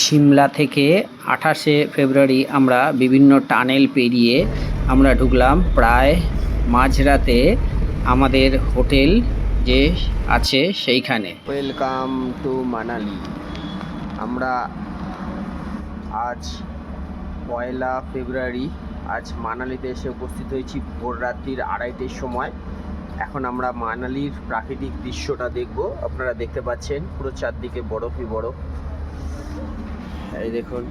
সিমলা থেকে আঠাশে ফেব্রুয়ারি আমরা বিভিন্ন টানেল পেরিয়ে আমরা ঢুকলাম। প্রায় মাঝরাতে আমাদের হোটেল যে আছে সেইখানে। ওয়েলকাম টু মানালি আমরা আজ পয়লা ফেব্রুয়ারি, আজ মানালিতে এসে উপস্থিত হয়েছি ভোর রাত্রির আড়াইটের সময়। এখন আমরা মানালির প্রাকৃতিক দৃশ্যটা দেখব। আপনারা দেখতে পাচ্ছেন পুরো চারদিকে বরফই বরফ। এই দেখুন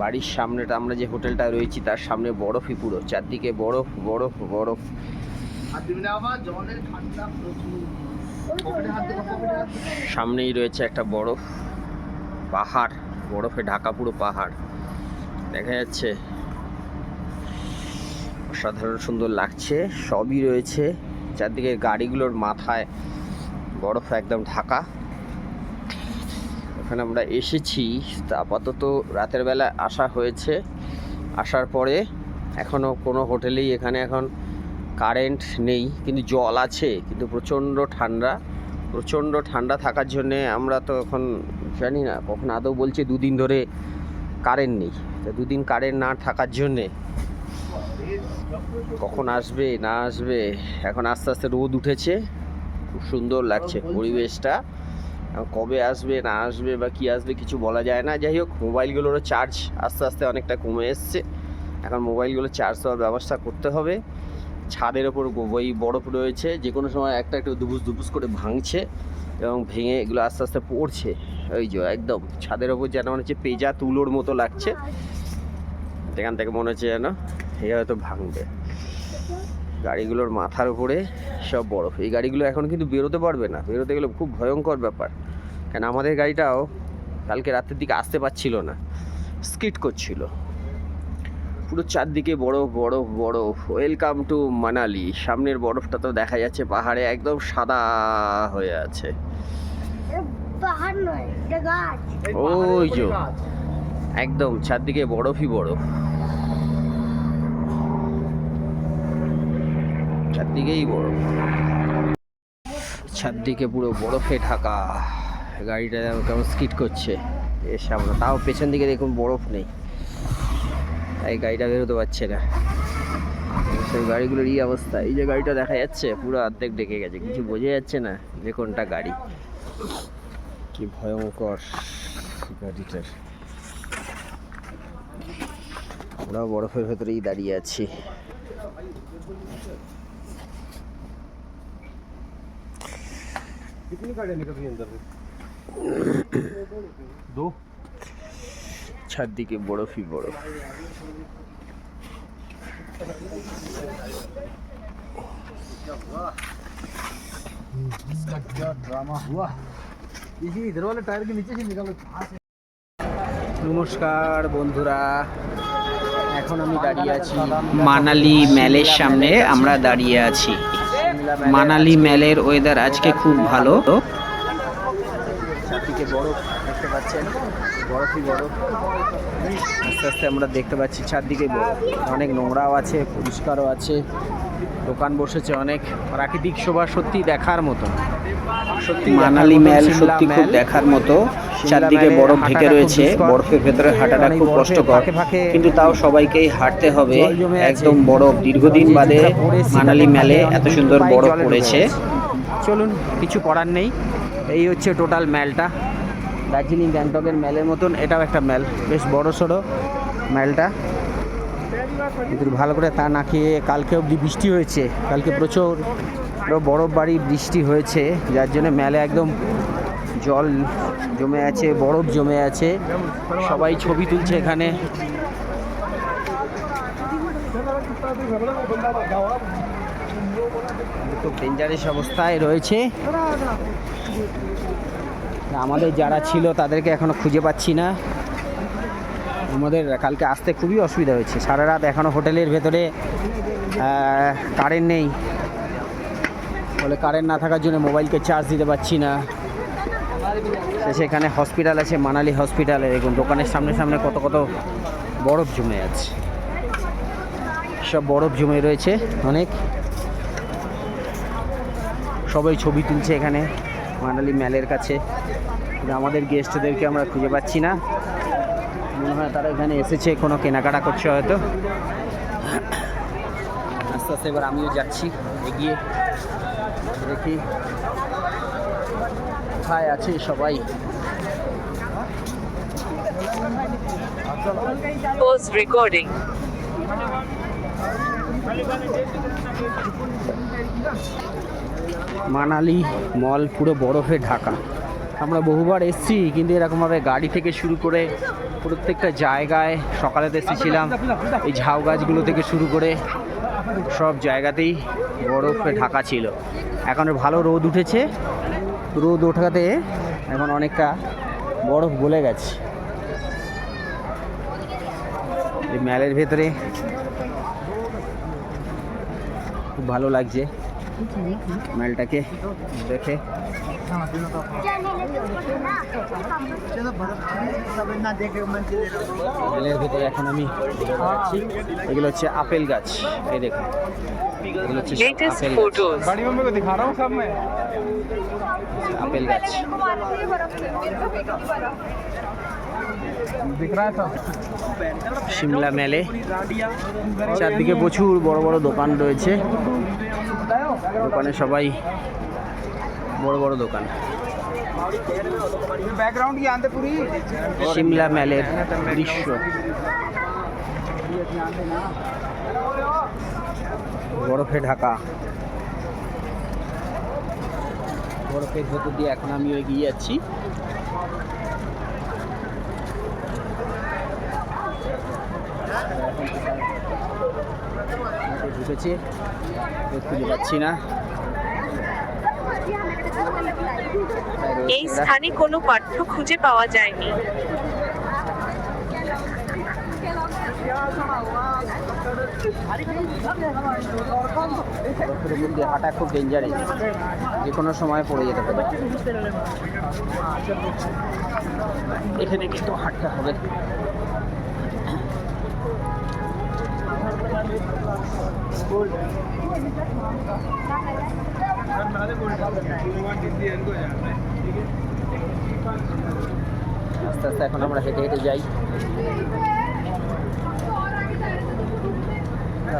বাড়ির সামনেটা আমরা যে হোটেলটা রয়েছি তার সামনে বরফই পুরো চারদিকে বরফ বরফ বরফ। সামনেই রয়েছে একটা বরফ পাহাড় বরফে ঢাকা পুরো পাহাড়। দেখা যাচ্ছে অসাধারণ সুন্দর লাগছে সবই রয়েছে। চারদিকে গাড়িগুলোর মাথায় বরফ একদম ঢাকা। ওখানে আমরা এসেছি। তা আপাতত রাতের বেলা আসা হয়েছে। আসার পরে এখনও কোনো হোটেলেই এখানে এখন কারেন্ট নেই, কিন্তু জল আছে, কিন্তু প্রচণ্ড ঠান্ডা। প্রচণ্ড ঠান্ডা থাকার জন্যে আমরা তো এখন জানি না, কখন আদৌ বলছে দুদিন ধরে কারেন্ট নেই। তো দুদিন কারেন্ট না থাকার জন্যে কখন আসবে, না আসবে, এখন আস্তে আস্তে রোদ উঠেছে। খুব সুন্দর লাগছে পরিবেশটা। এখন কবে আসবে, না আসবে বা কি আসবে কিছু বলা যায় না। যাই হোক মোবাইলগুলোরও চার্জ আস্তে আস্তে অনেকটা কমে এসছে। এখন মোবাইলগুলো চার্জ দেওয়ার ব্যবস্থা করতে হবে। ছাদের ওপর ওই বরফ রয়েছে যে কোনো সময় একটা একটু দুবুস দুবুস করে ভাঙছে এবং ভেঙে এগুলো আস্তে আস্তে পড়ছে। ওই যে একদম ছাদের ওপর যেন মনে হচ্ছে পেজা তুলোর মতো লাগছে। এখান থেকে মনে হচ্ছে যেন এই হয়তো ভাঙবে। গাড়িগুলোর মাথার উপরে সব বরফ। এই গাড়িগুলো এখন কিন্তু বেরোতে পারবে না। বেরোতে গেলে খুব ভয়ঙ্কর ব্যাপার। কেন আমাদের গাড়িটাও কালকে রাতের দিকে আসতে পারছিল না। স্কিট করছিল। পুরো চারদিকে বরফ বরফ বরফ। ওয়েলকাম টু মানালি সামনের বরফটা তো দেখা যাচ্ছে পাহাড়ে একদম সাদা হয়ে আছে। ওই। একদম চারদিকে বরফই বরফ। চারদিকেই বরফ। চারদিকে পুরো বরফে ঢাকা। গাড়িটা যেন কেমন স্কিট করছে। এর সামনে তাও পেছন দিকে দেখুন বরফ নেই। এই গাড়িটা বেরোতে পারছে না। সেই গাড়িগুলোর এই অবস্থা। এই যে গাড়িটা দেখা যাচ্ছে, পুরো অর্ধেক ডেকে গেছে। কিছু বোঝা যাচ্ছে না যে কোনটা গাড়ি। কি ভয়ঙ্কর গাড়িটার। আমরাও বরফের ভেতরেই দাঁড়িয়ে আছি। कितनी गाड़ियाँ निकल रही हैं अंदर से दो চারদিকে বরফই বরফ इसका क्या ड्रामा हुआ देखिए इधर वाले टायर के नीचे से निकालो कहाँ से নমস্কার বন্ধুরা এখন আমি দাঁড়িয়ে আছি মানালি ম্যালের সামনে আমরা দাঁড়িয়ে আছি মানালি ম্যালের ওয়েদার আজকে খুব ভালো। চারদিকে বরফ দেখতে পাচ্ছেন। বরফই বরফ। আস্তে আস্তে আমরা দেখতে পাচ্ছি চারদিকে বরফ। অনেক নোংরাও আছে পরিষ্কারও আছে। দোকান বসেছে অনেক। প্রাকৃতিক শোভা সত্যি দেখার মতো। সত্যি মানালি ম্যাল সত্যি খুব দেখার মতো। চারদিকে বরফ ঢেকে রয়েছে বরফের ভেতরে হাঁটাটা খুব কষ্টকর। কিন্তু তাও সবাইকেই হাঁটতে হবে। একদম বরফ। দীর্ঘদিন বাদে মানালি ম্যালে এত সুন্দর বরফ পড়েছে। চলুন কিছু করার নেই। এই হচ্ছে টোটাল ম্যালটা। দার্জিলিং গ্যাংটকের ম্যালের মতন। এটাও একটা ম্যাল। বেশ বড় সড়ো ম্যালটা। কিন্তু ভালো করে তা না খেয়ে কালকে অবধি বৃষ্টি হয়েছে। কালকে প্রচুর বরফ বাড়ি বৃষ্টি হয়েছে। যার জন্য মেলে একদম জল জমে আছে, বরফ জমে আছে। সবাই ছবি তুলছে এখানে। খুব ডেঞ্জারাস অবস্থায় রয়েছে। আমাদের যারা ছিল তাদেরকে এখনও খুঁজে পাচ্ছি না। আমাদের কালকে আসতে খুবই অসুবিধা হয়েছে। সারা রাত এখনও হোটেলের ভেতরে কারেন্ট নেই। বলে কারেন্ট না থাকার জন্য মোবাইলকে চার্জ দিতে পারছি না। এখানে হসপিটাল আছে, মানালি হসপিটালে দেখুন, দোকানের সামনে সামনে কত কত বরফ জমে আছে। সব বরফ জমে রয়েছে, অনেক। সবাই ছবি তুলছে এখানে, মানালি ম্যালের কাছে। আমাদের গেস্টদেরকে আমরা খুঁজে পাচ্ছি না। মনে হয় তারা এখানে এসেছে কোনো কেনাকাটা করছে হয়তো। আস্তে আস্তে এবার আমিও যাচ্ছি, এগিয়ে। দেখি। কোথায় আছে সবাই? Recording. মানালি মল পুরো বরফে ঢাকা। আমরা বহুবার এসেছি কিন্তু এরকমভাবে গাড়ি থেকে শুরু করে প্রত্যেকটা জায়গায় সকালে এসেছিলাম। এই ঝাউ গাছগুলো থেকে শুরু করে সব জায়গাতেই বরফে ঢাকা ছিল। এখন ভালো রোদ উঠেছে। রোদ ওঠাতে এখন অনেকটা বরফ গলে গেছে। এই ম্যালের ভেতরে খুব ভালো লাগছে ম্যালটাকে দেখে। ম্যালের ভেতরে এখন আমি এগুলো হচ্ছে আপেল গাছ। এই দেখুন। এগুলো হচ্ছে আপেল গাছ। আপেল গাছ সিমলা মেলে চারদিকে প্রচুর বড় বড় দোকান রয়েছে। দোকানে সবাই বড় বড় দোকান। সিমলা মেলের দৃশ্য। বরফে ঢাকা। বরফের ভেতর দিয়ে এখন আমি এগিয়ে যাচ্ছি। ঢুকেছি খুঁজে পাচ্ছি না। এই স্থানে কোনো পাঠ্য খুঁজে পাওয়া যায়নি। উপর হাঁটা খুব ডেঞ্জারাস যে কোনো সময় পড়ে যেতে পারে। এখানে কিন্তু হাঁটতে হবে। আস্তে আস্তে এখন আমরা হেঁটে হেঁটে যাই।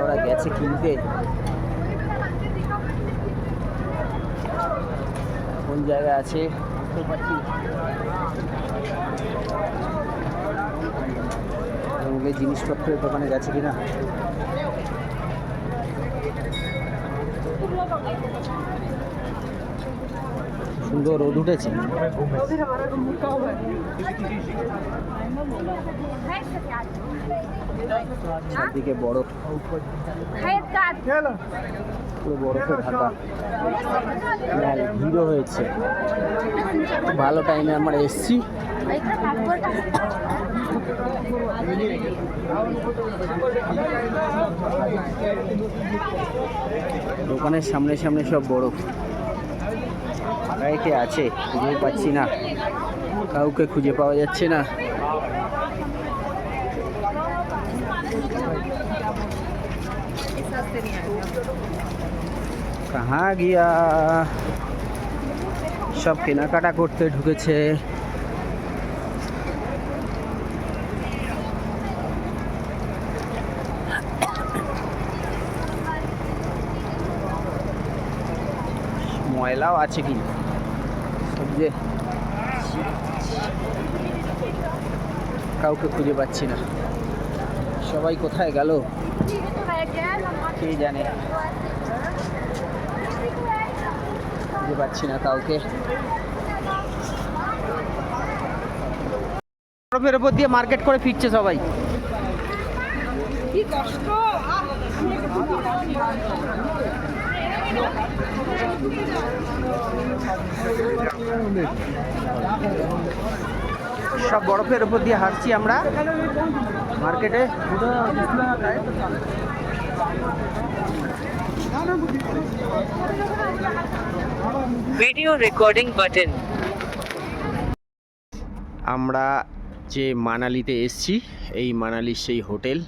ওরা গেছে কিনতে। কোন জায়গায় আছে? বুঝতে। জিনিসপত্রের দোকানে গেছে কিনা? সুন্দর রোদ উঠেছে। চারদিকে পুরো বরফে ঢাকা মেল ভিড়ও হয়েছে। ভালো টাইমে আমরা এসছি। দোকানের সামনে সামনে সব বরফ। আছে, খুঁজে পাচ্ছি না। কাউকে খুঁজে পাওয়া যাচ্ছে না। কাহা গিয়া সব কেনাকাটা করতে ঢুকেছে ময়লাও আছে কি? যে কাউকে খুঁজে পাচ্ছি না। সবাই কোথায় গেল? কে জানে? খুঁজে পাচ্ছি না কাউকে। বরফের উপর দিয়ে মার্কেট করে ফিরছে সবাই। সব বরফের উপর দিয়ে হাঁটছি আমরা। মার্কেটে। Video recording button. আমরা যে মানালিতে এসছি এই মানালির সেই hotel.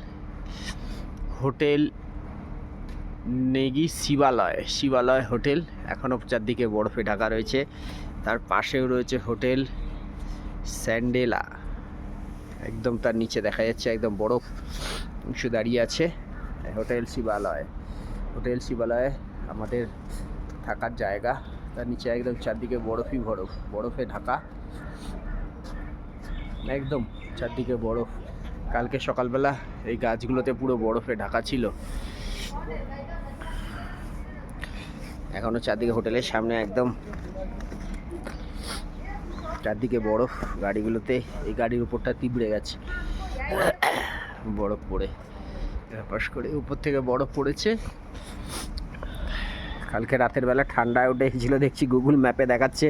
Hotel Negi Shivalaya Shivalaya hotel. এখনও চারদিকে বরফে ঢাকা রয়েছে। তার পাশেও রয়েছে হোটেল। স্যান্ডেলা। একদম তার নিচে দেখা যাচ্ছে একদম বরফ অংশ দাঁড়িয়ে আছে, হোটেল শিবালয়। হোটেল শিবালয় আমাদের থাকার জায়গা। তার নিচে একদম চারদিকে বরফই বরফ, বরফে ঢাকা। একদম চারদিকে বরফ। কালকে সকালবেলা এই গাছগুলোতে পুরো বরফে ঢাকা ছিল। এখনও চারদিকে হোটেলের সামনে একদম চারদিকে বরফ, গাড়িগুলোতে এই গাড়ির উপরটা তিবড়ে গেছে। বরফ পড়ে। পাশ করে উপর থেকে বরফ পড়েছে। কালকে রাতের বেলা ঠান্ডায় উঠে ছিল দেখছি গুগল ম্যাপে দেখাচ্ছে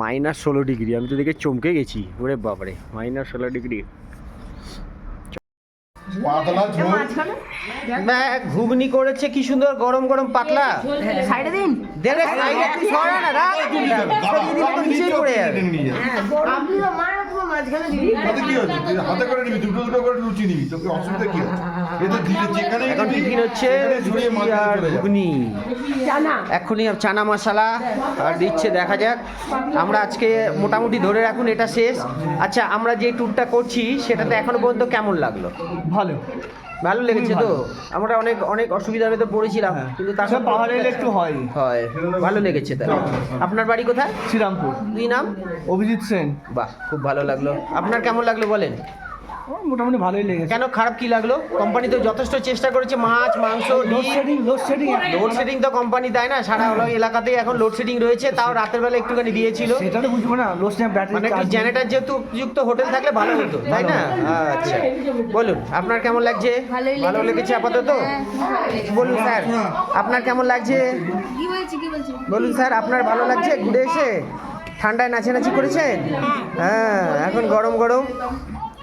মাইনাস ষোলো ডিগ্রি আমি তো দেখে চমকে গেছি। ওরে বাবারে মাইনাস ষোলো ডিগ্রি পাতলা ঝোল ঘুগনি করেছে কি সুন্দর গরম গরম পাতলা। সাইডে দিন। দেখে সাইডে তুই সরা না রাখ। দিলে তো পড়ে যাবে। মাঝখানে দিবি? তাতে কি হচ্ছে? তুই হাতে করে নিবি দুটো দুটো করে লুচি নিবি তোকে অসুবিধা কি? হচ্ছে এ দিলে যেখানে এখন টিফিন হচ্ছে ঝুড়িয়ে আর ঘুগনি। এখনই চানা মশলা আর দিচ্ছে দেখা যাক। আমরা আজকে মোটামুটি ধরে রাখুন এটা শেষ। আচ্ছা আমরা যে ট্যুরটা করছি সেটাতে এখনও পর্যন্ত কেমন লাগল? ভালো। ভালো লেগেছে তো? আমরা অনেক অনেক অসুবিধার ভেতর পড়েছিলাম কিন্তু তার সাথে পাহাড়ে এলে একটু হয়। হয়। ভালো লেগেছে তাহলে। আপনার বাড়ি কোথায়? শ্রীরামপুর। দুই নাম? অভিজিৎ সেন। বাহ খুব ভালো লাগল। আপনার কেমন লাগল বলেন? আমার মোটামুটি ভালোই লেগেছে। কেন খারাপ কি লাগল? কোম্পানি তো যথেষ্ট চেষ্টা করেছে মাছ মাংস load shedding load shedding load shedding তো কোম্পানি দেয় না সারা হলো এলাকাতেই এখন লোডশেডিং রয়েছে তাও রাতের বেলা একটুখানি দিয়েছিল। সেটা তো বুঝব না লোডশেডিং ব্যাটারি মানে একটু জেনারেটার যেহেতু যুক্ত হোটেল থাকলে ভালো হতো তাই না? আচ্ছা বলুন। আপনার কেমন লাগছে? ভালো লেগেছে আপাতত? বলুন স্যার আপনার কেমন লাগছে? বলুন স্যার আপনার ভালো লাগছে? ঘুরে এসে? ঠান্ডায় নাচানাচি করেছেন? হ্যাঁ। এখন গরম গরম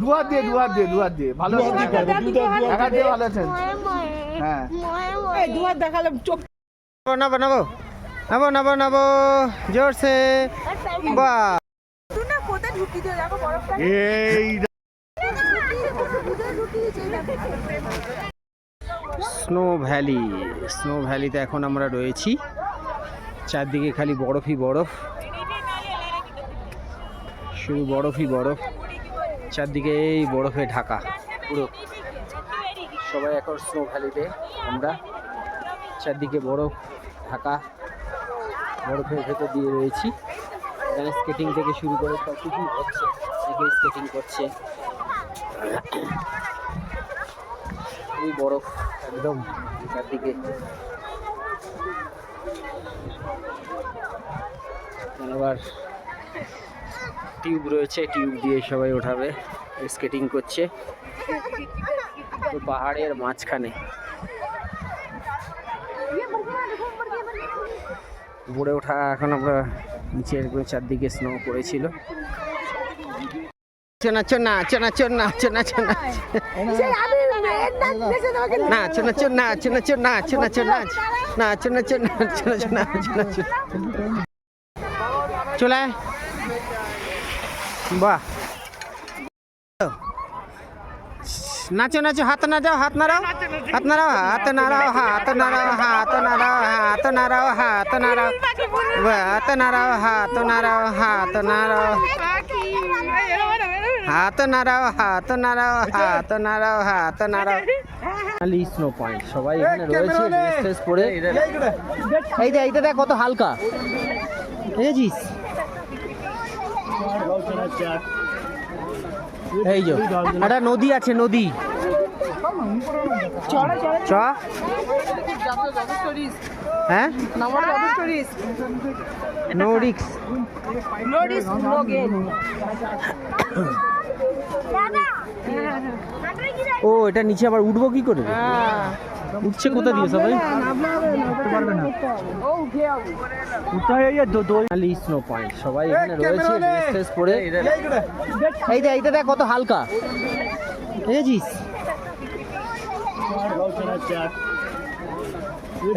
দুয়ার দিয়ে দুয়ার দিয়ে দিয়ে ভালো একা দিয়ে ভালো আছেন? ময়ে ময়ে হ্যাঁ। ময়ে ময়ে নাবো নাবো নাবো। নাবো নাবো জোরসে। বাহ। এই স্নো ভ্যালি স্নো ভ্যালিতে এখন আমরা রয়েছি। চারদিকে খালি বরফই বরফ। শুধু বরফই বরফ। চারদিকে এই বরফে ঢাকা, পুরো। সবাই এখন স্নো ভ্যালিতে আমরা চারদিকে বরফ ঢাকা বরফের ভেতর দিয়ে রয়েছি। এখানে স্কেটিং থেকে শুরু করে সব কিছুই হচ্ছে অনেকে স্কেটিং করছে। খুবই বরফ একদম চারদিকে। আবার টিউব রয়েছে টিউব দিয়ে সবাই ওঠাবে স্কেটিং করছে পাহাড়ের মাঝখানে উপরে ওঠা এখন আমরা নিচের চারদিকে স্নো পড়েছিল না না চোনা চলে বাহ নাচো নাচো হাত না যাও হাত নাড়াও হাত নাড়াও হাত নাড়াও হাত নাড়াও হাত নাড়াও হাত নাড়াও হাত নাড়াও হাত নাড়াও হাত নাড়াও হাত নাড়াও হাত নাড়াও হাত নাড়াও হাত নাড়াও হাত নাড়াও খালি স্নো পয়েন্ট সবাই এখানে রয়েছে ড্রেস পরে এই দেখ এইটা দেখ কত হালকা বুঝেছিস এই যে একটা নদী আছে নদী। চ। হ্যাঁ? নো রিক্স দাদা ও এটা নিচে আবার উঠবো কি করে? উঠছে কোথা দিয়ে সবাই স্নো পয়েন্ট সবাই এখানে রয়েছে ড্রেস পরে এই দেখ এইটা দেখ কত হালকা বুঝেছিস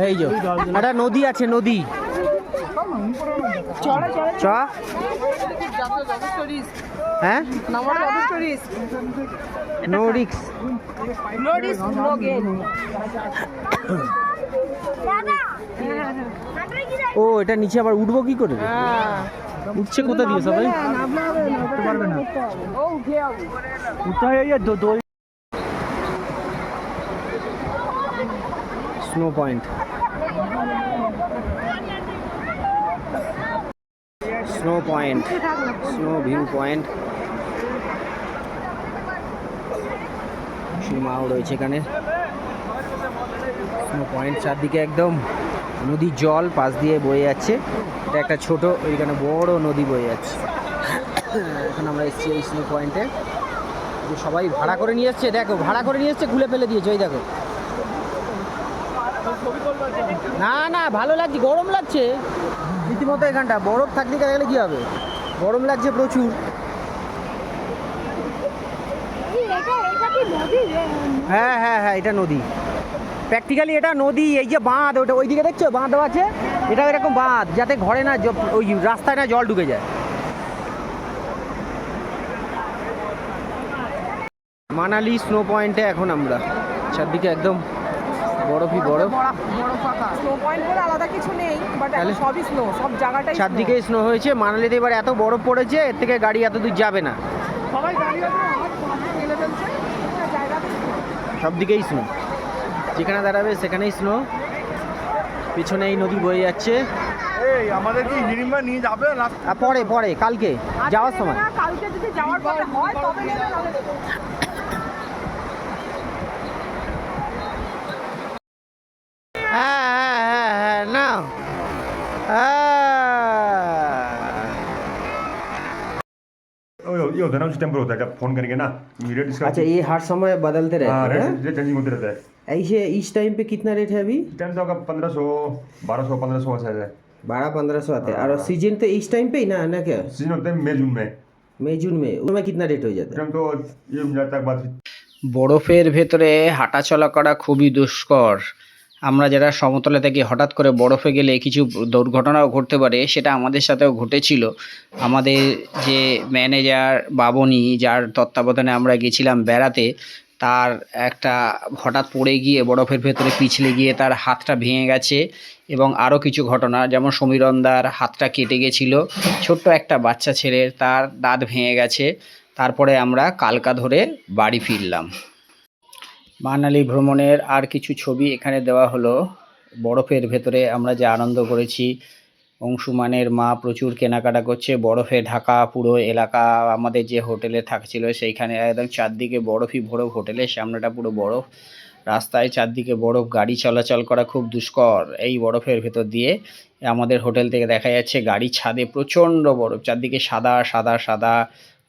এই যে একটা নদী আছে নদী চ হ্যাঁ? নো রিক্স দাদা হাঁটবে কি রে? ও এটা নিচে আবার উঠবো কি করে? উঠছে কোথা দিয়ে সবাই? Snow point snow point snow view point সীমাও রয়েছে এখানে। স্নো পয়েন্ট চারদিকে একদম নদীর জল পাশ দিয়ে বয়ে যাচ্ছে। এটা একটা ছোট ওইখানে বড় নদী বয়ে যাচ্ছে। এখন আমরা এসেছি এই স্নো পয়েন্টে সবাই ভাড়া করে নিয়ে এসছে, দেখো, ভাড়া করে নিয়ে এসছে, খুলে ফেলে দিয়েছে, ওই দেখো। না না, ভালো লাগছে, গরম লাগছে। রীতিমতো এখানটা বরফ থাকলে গেলে কি হবে? গরম লাগছে প্রচুর? হ্যাঁ হ্যাঁ হ্যাঁ এটা নদী। প্র্যাকটিক্যালি এটা নদী, এই যে বাঁধ, ওটা ওইদিকে দেখছ? বাঁধ দেওয়া আছে? এটা এরকম বাঁধ, যাতে ঘরে না ওই রাস্তায় না জল ঢুকে যায়। মানালি স্নো পয়েন্টে এখন আমরা। চারদিকে একদম বরফই বরফ। স্নো পয়েন্ট বলে আলাদা কিছু নেই বাট তাহলে? সবই স্নো সব জায়গাটাই চারদিকে স্নো হয়েছে মানালিতে এবার এত বরফ পড়েছে এর থেকে গাড়ি এত দূর যাবে না। সবাই জায়গাটা সব দিকেই স্নো যেখানে দাঁড়াবে সেখানেই স্নো পিছনে এই নদী বয়ে যাচ্ছে। এই আমাদের কি হিড়িম্বা নিয়ে যাবে না? পরে পরে কালকে যাওয়ার সময়। কালকে যদি যাওয়ার হয় তবে নেবে নাহলে নেবে না। হ্যাঁ হ্যাঁ হ্যাঁ হ্যাঁ না ओ, ये होता है ना उस टाइम पर होता है जब फोन करेंगे ना इमीडिएट इसका अच्छा ये हर समय बदलते हाँ रहते हैं रेट चेंजिंग होते रहता है ऐसे इस टाइम पे कितना रेट है अभी इस टाइम तो आपका पंद्रह सौ बारह सौ पंद्रह सौ ऐसा है बारह पंद्रह सौ आते हैं और सीजन तो इस टाइम पे ही ना ना क्या सीजन होता है मई जून में इस मई जून में उसमें कितना रेट हो जाता है टाइम तो ये मिल जाता है बाद বরফের ভেতরে হাঁটাচলা করা খুবই দুষ্কর আমরা যারা সমতলে থেকে হঠাৎ করে বরফে গেলে কিছু দুর্ঘটনাও ঘটতে পারে, সেটা আমাদের সাথেও ঘটেছিল। আমাদের যে ম্যানেজার বাবনি, যার তত্ত্বাবধানে আমরা গেছিলাম বেড়াতে, তার একটা হঠাৎ পড়ে গিয়ে বরফের ভেতরে পিছলে গিয়ে তার হাতটা ভেঙে গেছে এবং আরও কিছু ঘটনা, যেমন সমীরন্দার হাতটা কেটে গেছিল, ছোট্ট একটা বাচ্চা ছেলের তার দাঁত ভেঙে গেছে। তারপরে আমরা কালকা ধরে বাড়ি ফিরলাম। মানালি ভ্রমণের আর কিছু ছবি এখানে দেওয়া হলো। বরফের ভেতরে আমরা যে আনন্দ করেছি, অংশুমানের মা প্রচুর কেনাকাটা করছে, বরফে ঢাকা পুরো এলাকা, আমাদের যে হোটেলে থাকছিল সেইখানে একদম চারদিকে বরফই বরফ হোটেলের সামনেটা পুরো বরফ। রাস্তায় চারদিকে বরফ, গাড়ি চলাচল করা খুব দুষ্কর। এই বরফের ভেতর দিয়ে আমাদের হোটেল থেকে দেখা যাচ্ছে গাড়ি ছাদে প্রচণ্ড বরফ, চারদিকে সাদা সাদা সাদা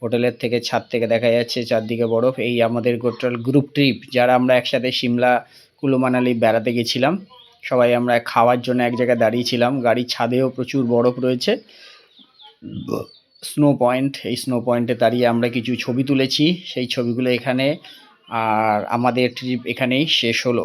হোটেলের থেকে ছাদ থেকে দেখা যাচ্ছে চারদিকে বরফ। এই আমাদের গোটাল গ্রুপ ট্রিপ যারা আমরা একসাথে সিমলা কুলু মানালি বেড়াতে গেছিলাম। সবাই আমরা খাওয়ার জন্য এক জায়গায় দাঁড়িয়েছিলাম। গাড়ির ছাদেও প্রচুর বরফ রয়েছে। স্নো পয়েন্ট এই স্নো পয়েন্টে দাঁড়িয়ে আমরা কিছু ছবি তুলেছি। সেই ছবিগুলো এখানে, আর আমাদের ট্রিপ এখানেই শেষ হলো।